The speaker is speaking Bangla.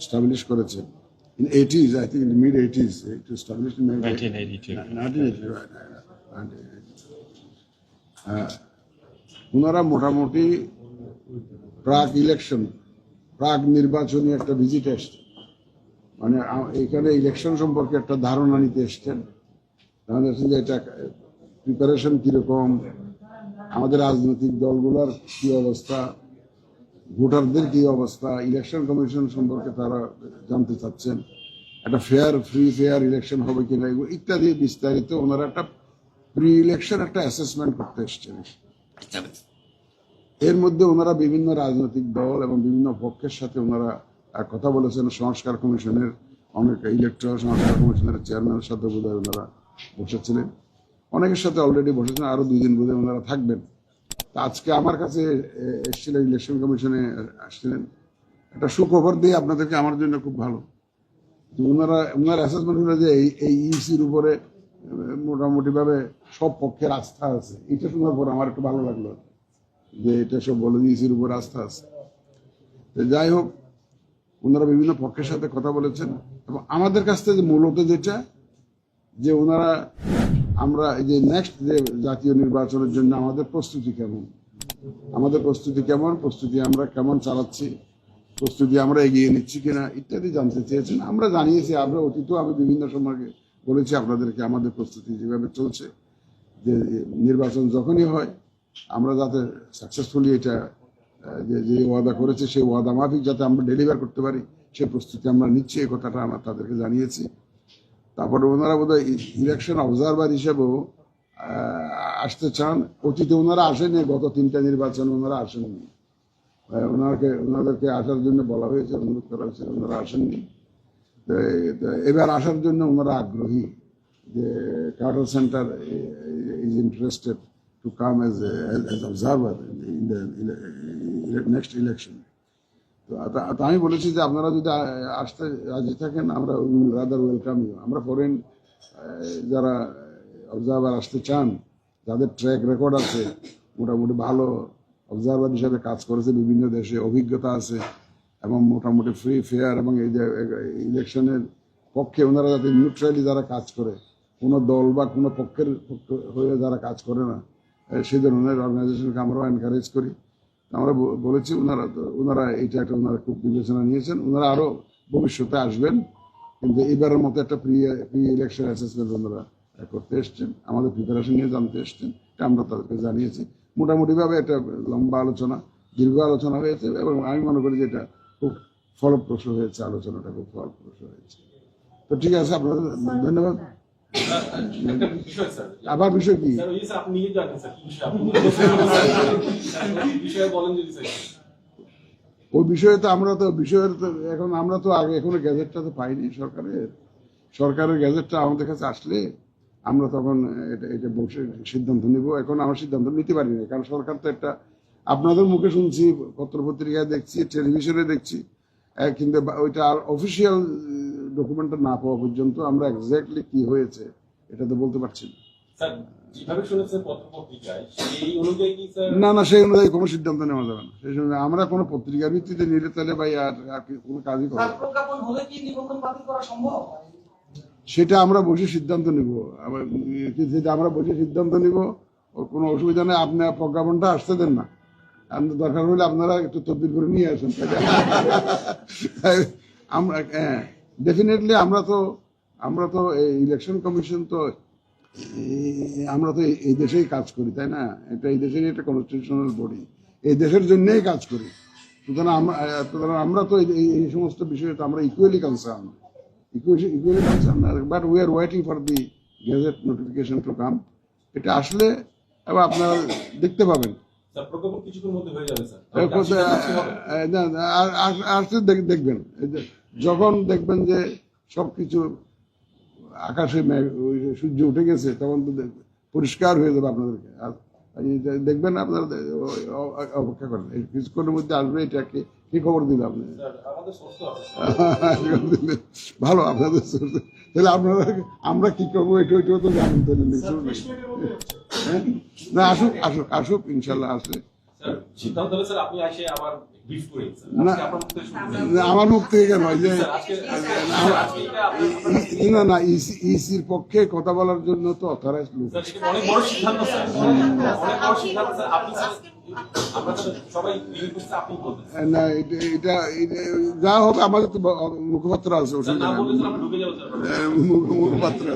স্টাবলিশ করেছেন in eighties I think in mid eighties to establish in 1982 ওনারা মোটামুটি প্রাক ইলেকশন প্রাক নির্বাচনী একটা ভিজিট এসছেন মানে এখানে ইলেকশন সম্পর্কে একটা ধারণা নিতে এসছেন। আমাদের যে এটা প্রিপারেশন কীরকম আমাদের রাজনৈতিক দলগুলোর কি অবস্থা ভোটারদের কি অবস্থা? ইলেকশন কমিশন সম্পর্কে তারা জানতে চাচ্ছেন। একটা ফেয়ার ফ্রি ফেয়ার ইলেকশন হবে কিনা এগুলো ইত্যাদি বিস্তারিত ওনারা একটা প্রি ইলেকশন একটা অ্যাসেসমেন্ট করতে এসছেন। এর মধ্যে ওনারা বিভিন্ন রাজনৈতিক দল এবং বিভিন্ন পক্ষের সাথে ওনারা কথা বলেছেন। সংস্কার কমিশনের অনেক ইলেকট্রাল সংস্কার কমিশনের চেয়ারম্যানের সাথে বোধহয় ওনারা বসেছিলেন। অনেকের সাথে অলরেডি বসেছেন। আরও দুই দিন বোধহয় ওনারা থাকবেন। আজকে আমার কাছে এসেছিলেন ইলেকশন কমিশনে আসছিলেন। একটা সুখবর দিয়ে আপনাদেরকে আমার জন্য খুব ভালো। ওনারা ওনার অ্যাসেসমেন্ট হলো যে এই ইসির উপরে মোটামুটিভাবে সব পক্ষের আস্থা আছে। এটা শোনার পর আমার একটু ভালো লাগল যে এটা সব বলে ইসির উপর আস্থা আছে। যাই হোক ওনারা বিভিন্ন পক্ষের সাথে কথা বলেছেন। এবং আমাদের কাছ থেকে মূলত যেটা, যে ওনারা আমরা এই যে নেক্সট যে জাতীয় নির্বাচনের জন্য আমাদের প্রস্তুতি কেমন? আমাদের প্রস্তুতি কেমন? প্রস্তুতি আমরা কেমন চালাচ্ছি? প্রস্তুতি আমরা এগিয়ে নিচ্ছি কিনা ইত্যাদি জানতে চেয়েছেন। আমরা জানিয়েছি, আমরা অতীতেও আমি বিভিন্ন সময় বলেছি আপনাদেরকে আমাদের প্রস্তুতি যেভাবে চলছে, যে নির্বাচন যখনই হয়, আমরা যাতে সাকসেসফুলি এটা, যে যে ওয়াদা করেছে, সেই ওয়াদা মাফিক যাতে আমরা ডেলিভার করতে পারি, সেই প্রস্তুতি আমরা নিচ্ছি, এই কথাটা আমরা তাদেরকে জানিয়েছি। তারপরে ওনারা বোধহয় ইলেকশন অবজারভার হিসেবেও আসতে চান। অতীতে ওনারা আসেনি গত তিনটা নির্বাচন ওনারা আসেননি। ওনাকে, ওনাদেরকে আসার জন্য বলা হয়েছে, অনুরোধ করা হয়েছে, ওনারা আসেননি। এবার আসার জন্য ওনারা আগ্রহী যে Carter center is interested to come as as observer in the next election তো আমি বলেছি যে আপনারা যদি আসতে রাজি থাকেন, আমরা উইল রাদার ওয়েলকাম ইউ আমরা ফরেন যারা অবজারভার আসতে চান, যাদের ট্র্যাক রেকর্ড আছে, মোটামুটি ভালো অবজারভার হিসাবে কাজ করেছে বিভিন্ন দেশে, অভিজ্ঞতা আছে, এবং মোটামুটি ফ্রি ফেয়ার এবং এই যে ইলেকশনের পক্ষে ওনারা যাতে নিউট্রালি যারা কাজ করে, কোনো দল বা কোনো পক্ষের পক্ষ হয়ে যারা কাজ করে না সেই ধরনের অর্গানাইজেশনকে আমরাও এনকারেজ করি। আমরা বলেছি ওনারা ওনারা এইটা একটা ওনারা খুব বিবেচনা নিয়েছেন ওনারা আরও ভবিষ্যতে আসবেন কিন্তু এবারের মতো একটা প্রি প্রি ইলেকশন অ্যাসেসমেন্ট ওনারা করতে এসছেন আমাদের প্রিপারেশন নিয়ে জানতে এসছেন এটা আমরা তাদেরকে জানিয়েছি মোটামুটিভাবে একটা লম্বা আলোচনা দীর্ঘ আলোচনা হয়েছে এবং আমি মনে করি যে এটা খুব ফলপ্রসূ হয়েছে আলোচনাটা খুব ফলপ্রসূ হয়েছে তো ঠিক আছে আপনাদের ধন্যবাদ আবার বিষয় কি ওই বিষয় তো আমরা তো বিষয়ের তো এখন আমরা তো আগে এখনও গ্যাজেটটা তো পাইনি সরকারের। সরকারের গ্যাজেটটা আমাদের কাছে আসলে আমরা তখন এটা এটা বসে সিদ্ধান্ত নিব। এখন আমরা সিদ্ধান্ত নিতে পারি না কারণ সরকার তো একটা আপনাদের মুখে শুনছি পত্র পত্রিকায় দেখছি টেলিভিশনে দেখছি। কিন্তু ওইটা আর অফিসিয়াল ডকুমেন্টটা না পাওয়া পর্যন্ত আমরা এক্স্যাক্টলি কি হয়েছে এটা তো বলতে পারছি না। না না সেই অনুযায়ী কোনো সিদ্ধান্ত নেওয়া যাবে না। সেই জন্য আমরা কোনো পত্রিকার ভিত্তিতে নিলে তাহলে ভাই আর কোনো কাজই করা সেটা আমরা বসে সিদ্ধান্ত নিব। আবার যেটা আমরা বসে সিদ্ধান্ত নিব ওর কোনো অসুবিধা নেই। আপনার প্রজ্ঞাপনটা আসতে দেন না। আপনি দরকার হলে আপনারা একটু তদবির করে নিয়ে আসেন। আমরা হ্যাঁ ডেফিনেটলি আমরা তো আমরা তো এই ইলেকশন কমিশন তো আমরা তো এই দেশেই কাজ করি তাই না? এটা এই দেশেরই একটা কনস্টিটিউশনাল বডি এই দেশের জন্যই কাজ করি। সুতরাং আমরা সুতরাং আমরা তো এই- সমস্ত বিষয়ে তো আমরা equally concern equally equally but we are waiting for the gazette notification to come. এটা আসলে এবার আপনারা দেখতে পাবেন। হয়ে আর- আর- আসলে দেখ- দেখবেন। যখন দেখবেন যে সবকিছু আকাশে সূর্য উঠে গেছে তখন তো পরিষ্কার হয়ে যাবে আপনাদেরকে। আর দেখবেন আপনারা অপেক্ষা করেন। কিছুক্ষণের মধ্যে আসবে এটা কি কি খবর দিল আপনি? ভালো। আপনাদের তাহলে আপনারা আমরা কি করব? এটা ওইটাও তো জানেন তাহলে হ্যাঁ? না আসুক আসুক আসুক ইনশাল্লাহ আসলে। আমার মুখ থেকে কেন? যে না না ইসির পক্ষে কথা বলার জন্য তো অথরাইজ লোক। না এটা যা হোক আমাদের তো মুখপাত্র আছে মুখপাত্র